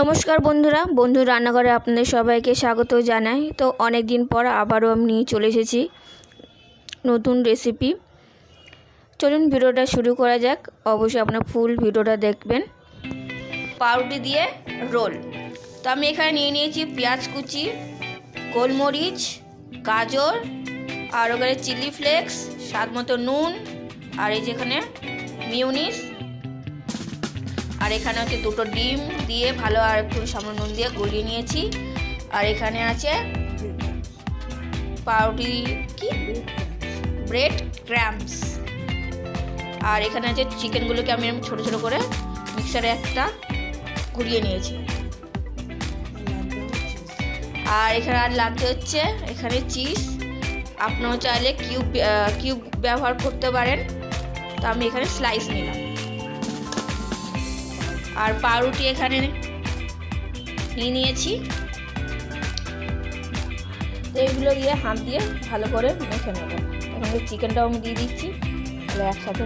নমস্কার বন্ধুরা বন্ধু রান্নাঘরে আপনাদের সবাইকে স্বাগত জানাই। তো অনেক দিন পর আবারও আমি নিয়ে চলে এসেছি নতুন রেসিপি চলুন ভিডিওটা শুরু করা যাক। অবশ্যই আপনার ফুল ভিডিওটা দেখবেন। পাউরুটি দিয়ে রোল তো আমি এখানে নিয়ে নিয়েছি পেঁয়াজ কুচি, গোলমরিচ, গাজর, আর ওখানে চিলি ফ্লেক্স স্বাদ মতো নুন, আর এই যেখানে মিউনিস আর এখানে হচ্ছে দুটো ডিম দিয়ে ভালো আর একটু সামান্য নুন দিয়ে গলিয়ে নিয়েছি। আর এখানে আছে পাউরুটি কি? ব্রেড ক্র্যাম্পস আর এখানে আছে চিকেনগুলোকে আমি ছোটো ছোটো করে মিক্সারে একটা ঘুরিয়ে নিয়েছি। আর এখানে আর লাগতে হচ্ছে এখানে চিজ। আপনারাও চাইলে কিউব কিউব ব্যবহার করতে পারেন। তো আমি এখানে স্লাইস নিলাম। আর পাউরুটি এখানে নিয়ে নিয়েছি। তো এইগুলো দিয়ে হাত দিয়ে ভালো করে মেখে নেব। এখন চিকেনটাও আমি দিয়ে দিচ্ছি, তাহলে একসাথে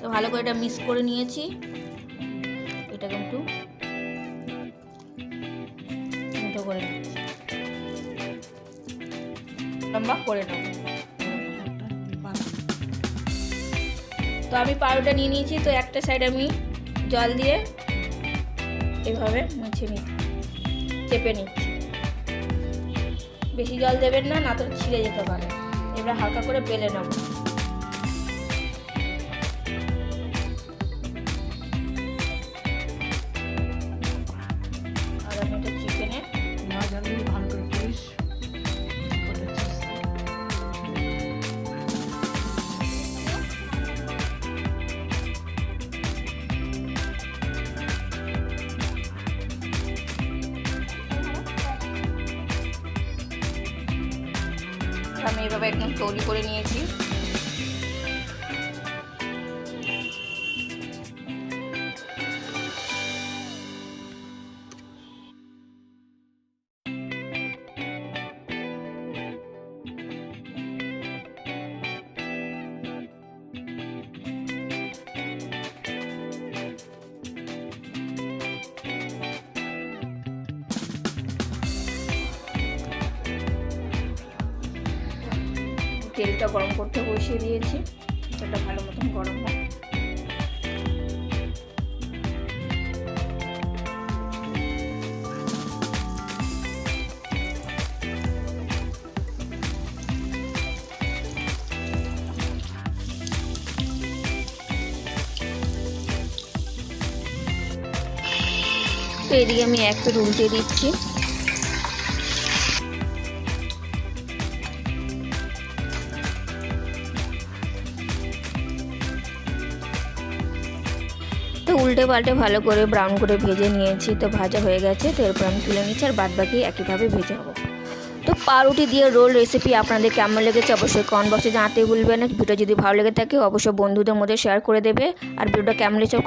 তো ভালো করে এটা মিক্স করে নিয়েছি। এটাকে একটু মুঠো করে লম্বা করে নেব তো আমি পাউরুটা নিয়ে নিয়েছি, তো একটা সাইড আমি জল দিয়ে এভাবে মুছে নিচ্ছি চেপে নিচ্ছি বেশি জল দেবেন না না তো ছিঁড়ে যেতে পারে। এবার হালকা করে বেলে নেব। আমি এভাবে একদম তৈরি করে নিয়েছি। তেলটা গরম করতে বসিয়ে দিয়েছি। তেলটা ভালো মতন গরম হয় তো এদিকে আমি একটা প্লেট উল্টে দিচ্ছি। উল্টে পাল্টে ভালো করে ব্রাউন করে ভেজে নিয়েছি। তো ভাজা হয়ে গেছে, তো এরপর আমি তুলে নিচ্ছি আর বাদ বাকি একইভাবে ভেজে হব তো পাউরুটি দিয়ে রোল রেসিপি আপনাদের কেমন লেগেছে অবশ্যই কমেন্ট বক্সে জানাতে ভুলবেন না। ভিডিও যদি ভালো লেগে থাকে, অবশ্যই বন্ধুদের মধ্যে শেয়ার করে দেবে। আর ভিডিওটা কেমন লেগেছে